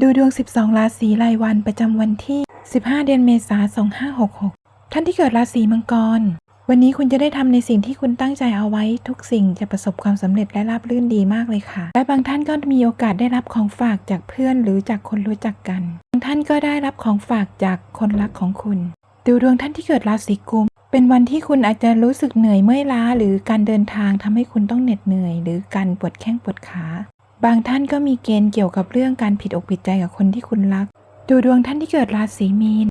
ดูดวง 12 ราศีรายวันประจำวันที่ 15 เดือนเมษายน 2566 ท่านที่เกิดราศีมังกร วันนี้คุณจะได้ทำในสิ่งที่คุณตั้งใจเอาไว้ ทุกสิ่งจะประสบความสำเร็จและราบรื่นดีมากเลยค่ะ และบางท่านก็มีโอกาสได้รับของฝากจากเพื่อนหรือจากคนรู้จักกัน บางท่านก็ได้รับของฝากจากคนรักของคุณ ดูดวงท่านที่เกิดราศีกุม เป็นวันที่คุณอาจจะรู้สึกเหนื่อยเมื่อยล้า หรือการเดินทางทำให้คุณต้องเหน็ดเหนื่อย หรือการปวดแข้งปวดขา บางท่านก็มีเกณฑ์เกี่ยวกับเรื่องการผิดอกผิดใจกับคนที่คุณรัก ดูดวงท่านที่เกิดราศีมีน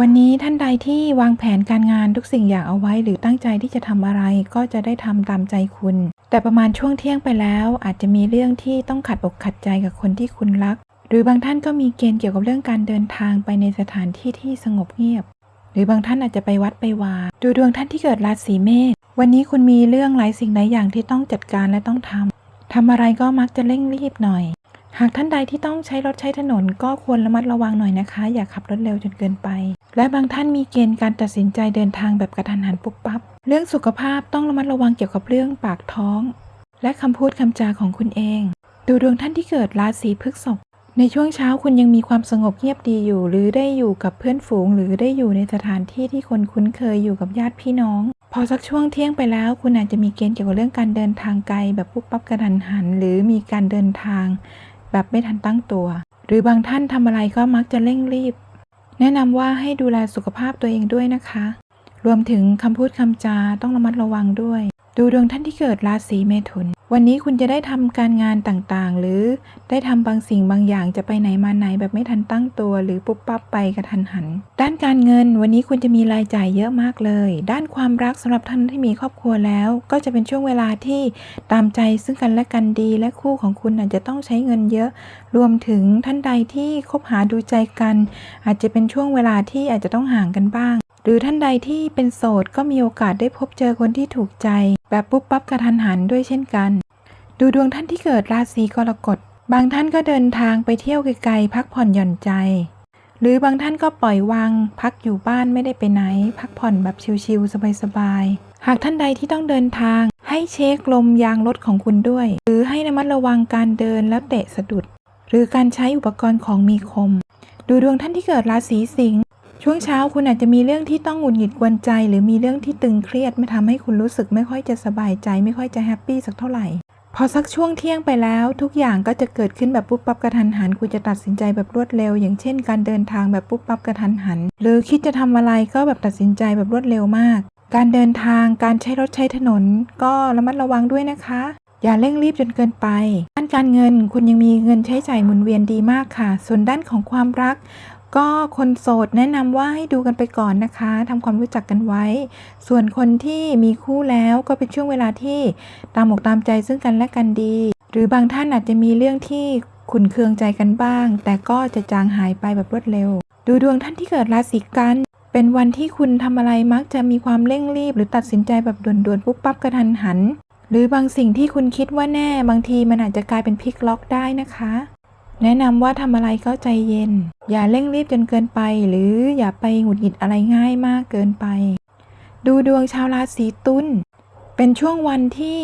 วันนี้ท่านใดที่วางแผนการงานทุกสิ่งอย่างเอาไว้ หรือตั้งใจที่จะทำอะไรก็จะได้ทำตามใจคุณ แต่ประมาณช่วงเที่ยงไปแล้ว อาจจะมีเรื่องที่ต้องขัดอกขัดใจกับคนที่คุณรัก หรือบางท่านก็มีเกณฑ์เกี่ยวกับเรื่องการเดินทางไปในสถานที่ที่สงบเงียบ หรือบางท่านอาจจะไปวัดไปวาดูดวงท่านที่เกิดราศีเมษวันนี้คุณมีเรื่องหลายสิ่งหลายอย่างที่ต้องจัดการและต้องทำ ทำอะไรก็มักจะเร่งรีบหน่อย หากท่านใดที่ต้องใช้รถใช้ถนนก็ควรระมัดระวังหน่อยนะคะ อย่าขับรถเร็วจนเกินไป และบางท่านมีเกณฑ์การตัดสินใจเดินทางแบบกระทันหันปุ๊บปั๊บ เรื่องสุขภาพต้องระมัดระวังเกี่ยวกับเรื่องปากท้อง และคำพูดคำจาของคุณเอง ดูดวงท่านที่เกิดราศีพฤษภในช่วงเช้าคุณยังมีความสงบเงียบดีอยู่ หรือได้อยู่กับเพื่อนฝูง หรือได้อยู่ในสถานที่ที่คนคุ้นเคยอยู่กับญาติพี่น้อง พอสักช่วงเที่ยงไปแล้ว คุณอาจจะมีเกณฑ์เกี่ยวกับเรื่องการเดินทางไกล แบบปุ๊บปั๊บกระทันหัน หรือมีการเดินทาง แบบไม่ทันตั้งตัว หรือบางท่านทำอะไรก็มักจะเร่งรีบ แนะนำว่าให้ดูแลสุขภาพตัวเองด้วยนะคะ รวมถึงคำพูดคำจาต้องระมัดระวังด้วย ดูดวงท่านที่เกิดราศีเมถุน วันนี้คุณจะได้ทำการงานต่างๆ หรือได้ทำบางสิ่งบางอย่างจะไปไหนมาไหนแบบไม่ทันตั้งตัว หรือปุ๊บปั๊บไปกระทันหัน ด้านการเงินวันนี้คุณจะมีรายจ่ายเยอะมากเลย ด้านความรักสำหรับท่านที่มีครอบครัวแล้ว ก็จะเป็นช่วงเวลาที่ตามใจซึ่งกันและกันดี และคู่ของคุณอาจจะต้องใช้เงินเยอะ รวมถึงท่านใดที่คบหาดูใจกัน อาจจะเป็นช่วงเวลาที่อาจจะต้องห่างกันบ้าง หรือท่านใดที่เป็นโสดก็มีโอกาสได้พบเจอคนที่ถูกใจ แบบปุ๊บปั๊บกระทันหันด้วยเช่นกัน ดูดวงท่านที่เกิดราศีกรกฎ บางท่านก็เดินทางไปเที่ยวไกลๆพักผ่อนหย่อนใจ หรือบางท่านก็ปล่อยวางพักอยู่บ้านไม่ได้ไปไหน พักผ่อนแบบชิลๆสบายๆ หากท่านใดที่ต้องเดินทาง ให้เช็คลมยางรถของคุณด้วย หรือให้ระมัดระวังการเดินแล้วเตะสะดุด หรือการใช้อุปกรณ์ของมีคม ดูดวงท่านที่เกิดราศีสิงห์ ช่วงเช้าคุณอาจจะมีเรื่องที่ต้องหงุดหงิดกวนใจ หรือมีเรื่องที่ตึงเครียดม่ทำให้คุณรู้สึกไม่ค่อยจะสบายใจ ไม่ค่อยจะแฮปปี้สักเท่าไหร่ พอสักช่วงเที่ยงไปแล้ว ทุกอย่างก็จะเกิดขึ้นแบบปุ๊บปั๊บกระทันหัน คุณจะตัดสินใจแบบรวดเร็ว อย่างเช่น การเดินทางแบบปุ๊บปั๊บกระทันหัน หรือคิดจะทำอะไรก็แบบตัดสินใจแบบรวดเร็วมาก การเดินทางการใช้รถใช้ถนน ก็ระมัดระวังด้วยนะคะอย่าเร่งรีบจนเกินไป ด้านการเงินคุณยังมีเงินใช้จ่ายหมุนเวียนดีมากค่ะ ส่วนด้านของความรัก ก็คนโสดแนะนำว่าให้ดูกันไปก่อนนะคะทำความรู้จักกันไว้ ส่วนคนที่มีคู่แล้วก็เป็นช่วงเวลาที่ตามอกตามใจซึ่งกันและกันดี หรือบางท่านอาจจะมีเรื่องที่ขุนเคืองใจกันบ้าง แต่ก็จะจางหายไปแบบรวดเร็ว ดูดวงท่านที่เกิดราศีกันเป็นวันที่คุณทำอะไรมักจะมีความเร่งรีบ หรือตัดสินใจแบบด่วนๆปุ๊บปั๊บกระทันหัน หรือบางสิ่งที่คุณคิดว่าแน่บางทีมันอาจจะกลายเป็นพลิกล็อกได้นะคะ แนะนำว่าทำอะไรก็ใจเย็น อย่าเร่งรีบจนเกินไป หรืออย่าไปหงุดหงิดอะไรง่ายมากเกินไป ดูดวงชาวราศีตุลเป็นช่วงวันที่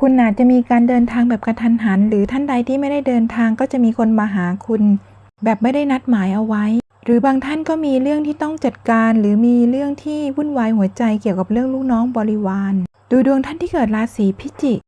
คุณอาจจะมีการเดินทางแบบกระทันหัน หรือท่านใดที่ไม่ได้เดินทางก็จะมีคนมาหาคุณ แบบไม่ได้นัดหมายเอาไว้ หรือบางท่านก็มีเรื่องที่ต้องจัดการ หรือมีเรื่องที่วุ่นวายหัวใจเกี่ยวกับเรื่องลูกน้องบริวาร ดูดวงท่านที่เกิดราศีพิจิก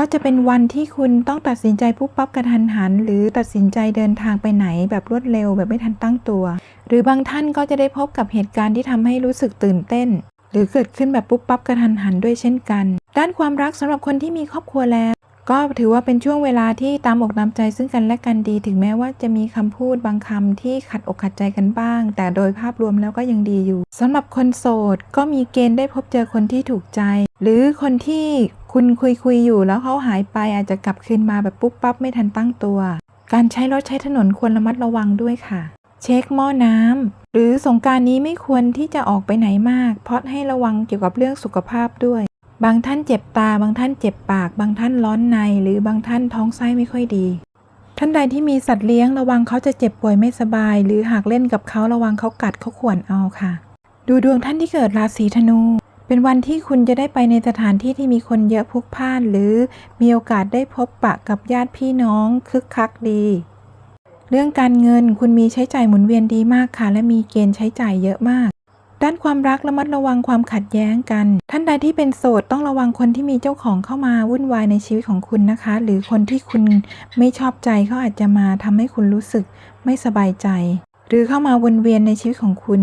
ก็จะเป็นวันที่คุณต้องตัดสินใจปุ๊บปั๊บกระทันหัน หรือตัดสินใจเดินทางไปไหนแบบรวดเร็วแบบไม่ทันตั้งตัว หรือบางท่านก็จะได้พบกับเหตุการณ์ที่ทำให้รู้สึกตื่นเต้น หรือเกิดขึ้นแบบปุ๊บปั๊บกระทันหันด้วยเช่นกัน ด้านความรักสำหรับคนที่มีครอบครัวแล้ว ก็ถือว่าเป็นช่วงเวลาที่ตามอกตามใจซึ่งกันและกันดี ถึงแม้ว่าจะมีคำพูดบางคำที่ขัดอกขัดใจกันบ้าง แต่โดยภาพรวมแล้วก็ยังดีอยู่สำหรับคนโสดก็มีเกณฑ์ได้พบเจอคนที่ถูกใจ หรือคนที่คุณคุยคุยอยู่แล้วเขาหายไปอาจจะกลับคืนมาแบบปุ๊บปั๊บไม่ทันตั้งตัว การใช้รถใช้ถนนควรระมัดระวังด้วยค่ะ เช็คหม้อน้ำหรือสงการนี้ไม่ควรที่จะออกไปไหนมาก เพราะให้ระวังเกี่ยวกับเรื่องสุขภาพด้วย บางท่านเจ็บตา บางท่านเจ็บปาก บางท่านร้อนใน หรือบางท่านท้องไส้ไม่ค่อยดี ท่านใดที่มีสัตว์เลี้ยงระวังเขาจะเจ็บป่วยไม่สบาย หรือหากเล่นกับเขาระวังเขากัดเขาข่วนเอาค่ะ ดูดวงท่านที่เกิดราศีธนู เป็นวันที่คุณจะได้ไปในสถานที่ที่มีคนเยอะพลุกพล่าน หรือมีโอกาสได้พบปะกับญาติพี่น้องคึกคักดี เรื่องการเงินคุณมีใช้จ่ายหมุนเวียนดีมากค่ะ และมีเกณฑ์ใช้จ่ายเยอะมาก ด้านความรักระมัดระวังความขัดแย้งกัน ท่านใดที่เป็นโสดต้องระวังคนที่มีเจ้าของเข้ามาวุ่นวายในชีวิตของคุณนะคะ หรือคนที่คุณไม่ชอบใจเขาอาจจะมาทำให้คุณรู้สึกไม่สบายใจ หรือเข้ามาวนเวียนในชีวิตของคุณ